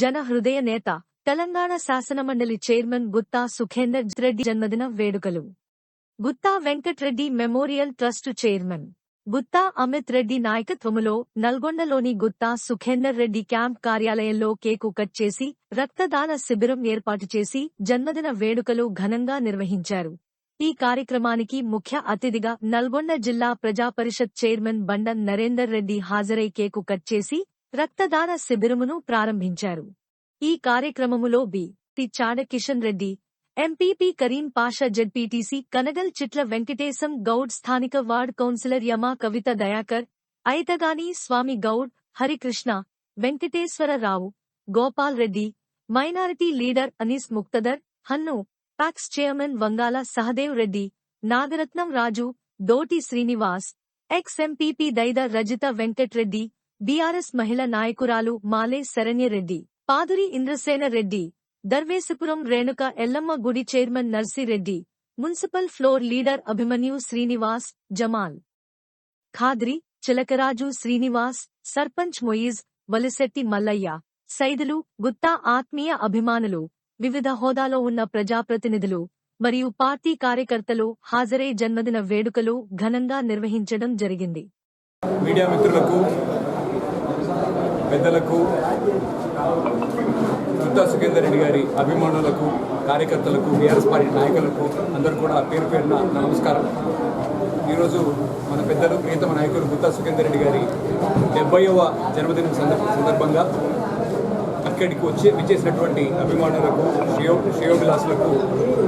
జన హృదయ నేత తెలంగాణ శాసనమండలి చైర్మన్ గుత్తా సుఖేందర్ రెడ్డి జన్మదిన వేడుకలు. Gutta Venkatreddy memorial trust chairman. Gutta Amit Reddy నాయకత్వములో నల్గొండలోని గుత్తా సుఖేందర్ రెడ్డి క్యాంప్ కార్యాలయంలో కేకు కట్ చేసి రక్తదాన శిబిరం ఏర్పాటు చేసి జన్మదిన వేడుకలు ఘనంగా నిర్వహించారు. ఈ కార్యక్రమానికి ముఖ్య అతిథిగా నల్గొండ జిల్లా ప్రజాపరిషత్ చైర్మన్ బండన్ నరేందర్ రెడ్డి హాజరై కేకు కట్ చేసి రక్తదాన శిబిరమును ప్రారంభించారు. ఈ కార్యక్రమములో B. T. Chada Kishan Reddy MPP Karim Pasha ZPTC Kanagal Chitla Venkatesham Goud స్థానిక ward councillor Yama Kavitha Dayakar Aithagani Swamy Goud Harikrishna Venkateswararao Gopal Reddy minority leader Anees Muktadar హన్ను PACS chairman Vangala Sahadev Reddy Nagaratnam Raju Doti Srinivas ex. MPP Daida Rajitha Venkatreddy BRS మహిళా నాయకురాలు మాలే శరణ్యరెడ్డి పాదురి ఇంద్రసేన రెడ్డి దర్వేశపురం రేణుక ఎల్లమ్మ గుడి chairman Narsireddy municipal floor leader Abhimanyu Srinivas Jamal. Khadri Chilakaraju Srinivas sarpanch Moiz Valishetti Mallaiah Saidulu Gutta ఆత్మీయ అభిమానులు వివిధ హోదాలో ఉన్న ప్రజాప్రతినిధులు మరియు పార్టీ కార్యకర్తలు హాజరై జన్మదిన వేడుకలు ఘనంగా నిర్వహించడం జరిగింది. మీడియా మిత్రులకు పెద్దలకు గుత్తా సుఖేందర్ రెడ్డి గారి అభిమానులకు కార్యకర్తలకు బీఆర్ఎస్ పార్టీ నాయకులకు అందరూ కూడా పేరు పేరున నమస్కారం. ఈరోజు మన పెద్దలు ప్రియతమ నాయకులు గుత్తా సుఖేందర్ రెడ్డి గారి డెబ్బైవ జన్మదినం సందర్భంగా అక్కడికి వచ్చి విచ్చేసినటువంటి అభిమానులకు శ్రేయో శ్రేయోభిలాసులకు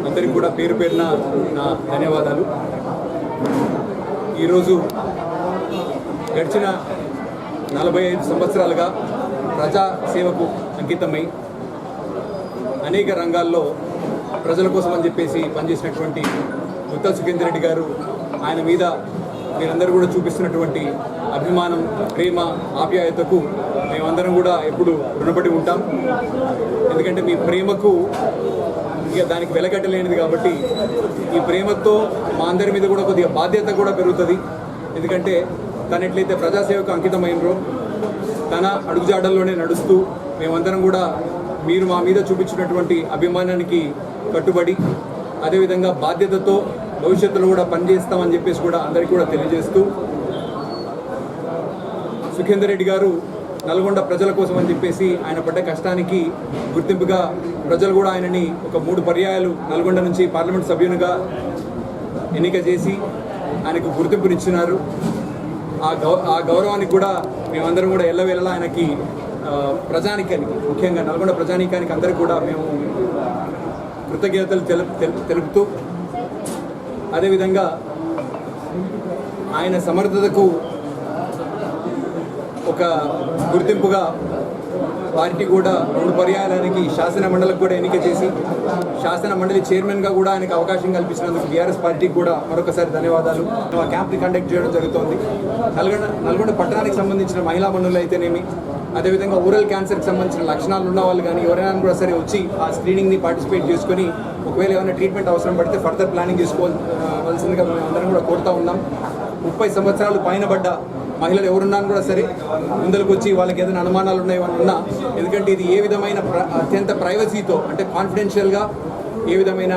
అందరికీ కూడా పేరు పేరున నా ధన్యవాదాలు. ఈరోజు గడిచిన నలభై ఐదు సంవత్సరాలుగా ప్రజా సేవకు అంకితమై అనేక రంగాల్లో ప్రజల కోసం అని చెప్పేసి పనిచేసినటువంటి గుత్తా సుఖేందర్ రెడ్డి గారు ఆయన మీద మీరందరూ కూడా చూపిస్తున్నటువంటి అభిమానం ప్రేమ ఆప్యాయతకు మేమందరం కూడా ఎప్పుడు రుణపడి ఉంటాం. ఎందుకంటే మీ ప్రేమకు ఇక దానికి వెలకట్టలేనిది కాబట్టి ఈ ప్రేమతో మా అందరి మీద కూడా కొద్దిగా బాధ్యత కూడా పెరుగుతుంది. ఎందుకంటే తను ఎట్లయితే ప్రజాసేవకు అంకితమైనరో తన అడుగుజాడల్లోనే నడుస్తూ మేమందరం కూడా మీరు మా మీద చూపించినటువంటి అభిమానానికి కట్టుబడి అదేవిధంగా బాధ్యతతో భవిష్యత్తులో కూడా పనిచేస్తామని చెప్పేసి కూడా అందరికీ కూడా తెలియజేస్తూ సుఖేందర్ రెడ్డి గారు నల్గొండ ప్రజల కోసం అని చెప్పేసి ఆయన పడ్డ కష్టానికి గుర్తింపుగా ప్రజలు కూడా ఆయనని ఒక మూడు పర్యాయాలు నల్గొండ నుంచి పార్లమెంట్ సభ్యునిగా ఎన్నిక చేసి ఆయనకు గుర్తింపునిచ్చినారు. ఆ గౌ ఆ గౌరవానికి కూడా మేమందరం కూడా ఎల్లవేళలా ఆయనకి ప్రజానికానికి ముఖ్యంగా నల్గొండ ప్రజానికానికి అందరికీ కూడా మేము కృతజ్ఞతలు తెలు తెలుపు- తెలుపుతూ అదేవిధంగా ఆయన సమర్థతకు ఒక గుర్తింపుగా వారికి కూడా రెండు పర్యాయాలకి శాసన మండలికి కూడా ఎన్నిక చేసి శాసన మండలి చైర్మన్గా కూడా ఆయనకు అవకాశం కల్పించినందుకు బీఆర్ఎస్ పార్టీకి కూడా మరొకసారి ధన్యవాదాలు. ఆ క్యాంప్ని కండక్ట్ చేయడం జరుగుతోంది. నల్గొండ నల్గొండ పట్టణానికి సంబంధించిన మహిళా మండలి అయితేనేమి అదేవిధంగా ఓరల్ క్యాన్సర్కి సంబంధించిన లక్షణాలు ఉన్న వాళ్ళు కానీ ఎవరైనా కూడా సరే వచ్చి ఆ స్క్రీనింగ్ని పార్టిసిపేట్ చేసుకొని ఒకవేళ ఏమైనా ట్రీట్మెంట్ అవసరం పడితే ఫర్దర్ ప్లానింగ్ చేసుకోవాల్సిందిగా మేము అందరం కూడా కోరుతా ఉన్నాం. ముప్పై సంవత్సరాలు పైన పడ్డ మహిళలు ఎవరున్నా కూడా సరే ముందరకు వచ్చి వాళ్ళకి ఏదైనా అనుమానాలు ఉన్నాయి ఉన్నా ఎందుకంటే ఇది ఏ విధమైన ప్ర- అత్యంత ప్రైవసీతో అంటే కాన్ఫిడెన్షియల్గా ఏ విధమైన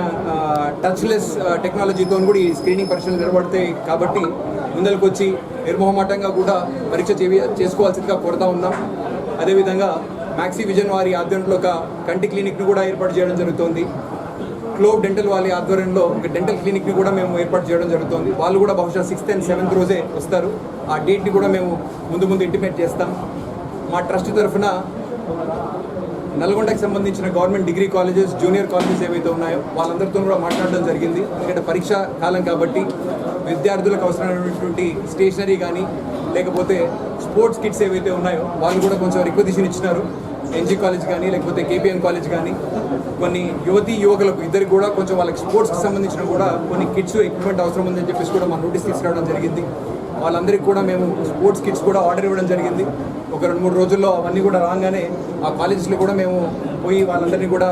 టచ్లెస్ టెక్నాలజీతో కూడా ఈ స్క్రీనింగ్ పరీక్షలు నిలబడతాయి కాబట్టి ముందరకు వచ్చి నిర్మోహమాటంగా కూడా పరీక్ష చేవి చేసుకోవాల్సిందిగా కోరుతా ఉన్నాం. అదేవిధంగా మ్యాక్సీ విజన్ వారి ఆధ్వర్యంలో ఒక కంటి క్లినిక్ను కూడా ఏర్పాటు చేయడం జరుగుతోంది. క్లోవ్ డెంటల్ వాళ్ళ ఆధ్వర్యంలో ఒక డెంటల్ క్లినిక్ని కూడా మేము ఏర్పాటు చేయడం జరుగుతుంది. వాళ్ళు కూడా బహుశా సిక్స్త్ అండ్ సెవెంత్ రోజే వస్తారు. ఆ డేట్ని కూడా మేము ముందు ముందు ఇంటిమేట్ చేస్తాం. మా ట్రస్ట్ తరఫున నల్గొండకి సంబంధించిన government degree colleges junior colleges ఏవైతే ఉన్నాయో వాళ్ళందరితో కూడా మాట్లాడడం జరిగింది. ఎందుకంటే పరీక్ష కాలం కాబట్టి విద్యార్థులకు అవసరమైనటువంటి స్టేషనరీ కానీ లేకపోతే స్పోర్ట్స్ కిట్స్ ఏవైతే ఉన్నాయో వాళ్ళు కూడా కొంచెం రిక్వజిషన్ ఇచ్చినారు. ఎన్జీ కాలేజ్ కానీ లేకపోతే కేబిఎం కాలేజ్ కానీ కొన్ని యువతి యువకులకు ఇద్దరికి కూడా కొంచెం వాళ్ళకి స్పోర్ట్స్కి సంబంధించిన కూడా కొన్ని కిట్స్ ఎక్విప్మెంట్ అవసరం ఉందని చెప్పేసి కూడా మా నోటీస్ తీసుకురావడం జరిగింది. వాళ్ళందరికీ కూడా మేము స్పోర్ట్స్ కిట్స్ కూడా ఆర్డర్ ఇవ్వడం జరిగింది. ఒక రెండు మూడు రోజుల్లో అవన్నీ కూడా రాగానే ఆ కాలేజెస్లో కూడా మేము పోయి వాళ్ళందరినీ కూడా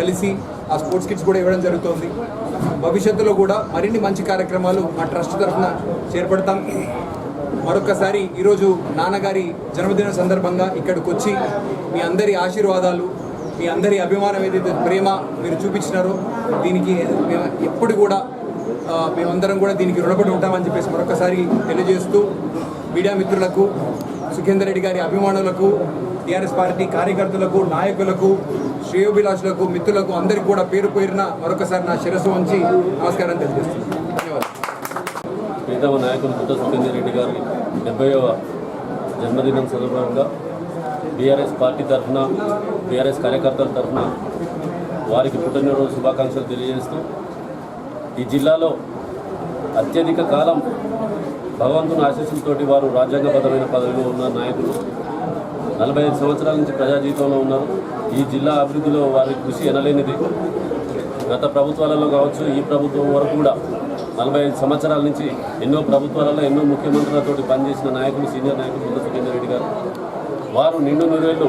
కలిసి ఆ స్పోర్ట్స్ కిట్స్ కూడా ఇవ్వడం జరుగుతుంది. భవిష్యత్తులో కూడా మరిన్ని మంచి కార్యక్రమాలు మా ట్రస్ట్ తరఫున చేపడతాం. మరొకసారి ఈరోజు నాన్నగారి జన్మదిన సందర్భంగా ఇక్కడికి వచ్చి మీ అందరి ఆశీర్వాదాలు మీ అందరి అభిమానం ఏదైతే ప్రేమ మీరు చూపించినారో దీనికి మేము ఎప్పుడు కూడా మేమందరం కూడా దీనికి రుణపడి ఉంటామని చెప్పేసి మరొకసారి తెలియజేస్తూ మీడియా మిత్రులకు సుఖేందర్ రెడ్డి గారి అభిమానులకు టీఆర్ఎస్ పార్టీ కార్యకర్తలకు నాయకులకు శ్రేయోభిలాషులకు మిత్రులకు అందరికీ కూడా పేరు పేరున మరొకసారి నా శిరస్సు ఉంచి నమస్కారం తెలియజేస్తున్నాను. ధన్యవాదాలు. ప్రీతమ నాయకులు బుద్ధ సుఖేందర్ రెడ్డి గారి డెబ్బైవ జన్మదినం సందర్భంగా బీఆర్ఎస్ పార్టీ తరఫున బీఆర్ఎస్ కార్యకర్తల తరఫున వారికి పుట్టినరోజు శుభాకాంక్షలు తెలియజేస్తూ ఈ జిల్లాలో అత్యధిక కాలం భగవంతుని ఆశీస్సులతోటి వారు రాజ్యాంగబద్ధమైన పదవిలో ఉన్న నాయకులు. నలభై ఐదు సంవత్సరాల నుంచి ప్రజా జీవితంలో ఉన్నారు. ఈ జిల్లా అభివృద్ధిలో వారి కృషి ఎనలేనిది. గత ప్రభుత్వాలలో కావచ్చు ఈ ప్రభుత్వం వరకు కూడా నలభై ఐదు సంవత్సరాల నుంచి ఎన్నో ప్రభుత్వాలలో ఎన్నో ముఖ్యమంత్రులతోటి పనిచేసిన నాయకులు సీనియర్ నాయకులు ముందు సుఖేందర్ రెడ్డి గారు. వారు నిండు నూరేళ్ళు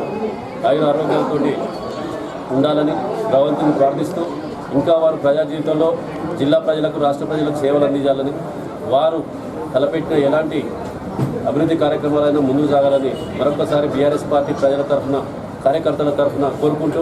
ఆయుర ఆరోగ్యాలతో ఉండాలని భగవంతుని ప్రార్థిస్తూ ఇంకా వారు ప్రజా జీవితంలో జిల్లా ప్రజలకు రాష్ట్ర ప్రజలకు సేవలు అందించాలని వారు తలపెట్టిన ఎలాంటి అభివృద్ధి కార్యక్రమాలైనా ముందుకు సాగాలని మరొకసారి బీఆర్ఎస్ పార్టీ ప్రజల తరఫున కార్యకర్తల తరఫున కోరుకుంటూ